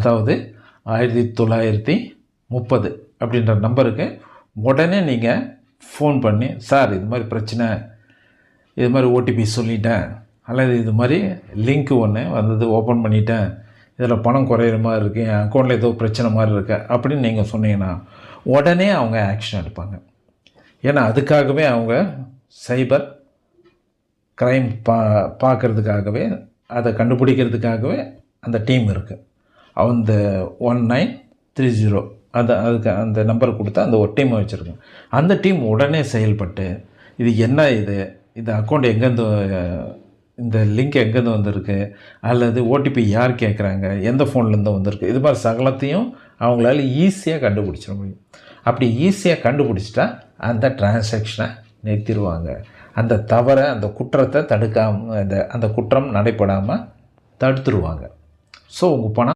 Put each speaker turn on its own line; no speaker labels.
அதாவது ஆயிரத்தி தொள்ளாயிரத்தி முப்பது அப்படின்ற நம்பருக்கு உடனே நீங்கள் ஃபோன் பண்ணி சார் இது மாதிரி பிரச்சனை இது மாதிரி ஓடிபி சொல்லிட்டேன் அல்லது இது மாதிரி லிங்க் ஒன்று வந்தது ஓப்பன் பண்ணிட்டேன் இதில் பணம் குறையிற மாதிரி இருக்குது என் அக்கௌண்ட்டில் ஏதோ பிரச்சனை மாதிரி இருக்கு அப்படின்னு நீங்கள் சொன்னீங்கன்னா உடனே அவங்க ஆக்ஷன் எடுப்பாங்க. ஏன்னா அதுக்காகவே அவங்க சைபர் க்ரைம் பா பார்க்குறதுக்காகவே அதை கண்டுபிடிக்கிறதுக்காகவே அந்த டீம் இருக்குது அந்த ஒன் நைன் த்ரீ ஜீரோ அதை அதுக்கு அந்த நம்பர் கொடுத்து அந்த ஒரு டீமை வச்சுருக்கோம். அந்த டீம் உடனே செயல்பட்டு இது என்ன இது? இந்த அக்கௌண்ட் எங்கேருந்து இந்த லிங்க் எங்கேருந்து வந்திருக்கு? அல்லது ஓடிபி யார் கேட்குறாங்க? எந்த ஃபோன்லேருந்து வந்திருக்கு? இது மாதிரி சகலத்தையும் அவங்களால ஈஸியாக கண்டுபிடிச்சிட முடியும். அப்படி ஈஸியாக கண்டுபிடிச்சிட்டா அந்த டிரான்சாக்ஷனை நிறுத்திடுவாங்க. அந்த தவறை அந்த குற்றத்தை தடுக்காமல் அந்த அந்த குற்றம் நடைபெறாமல் தடுத்துருவாங்க. ஸோ உங்கள் பணம்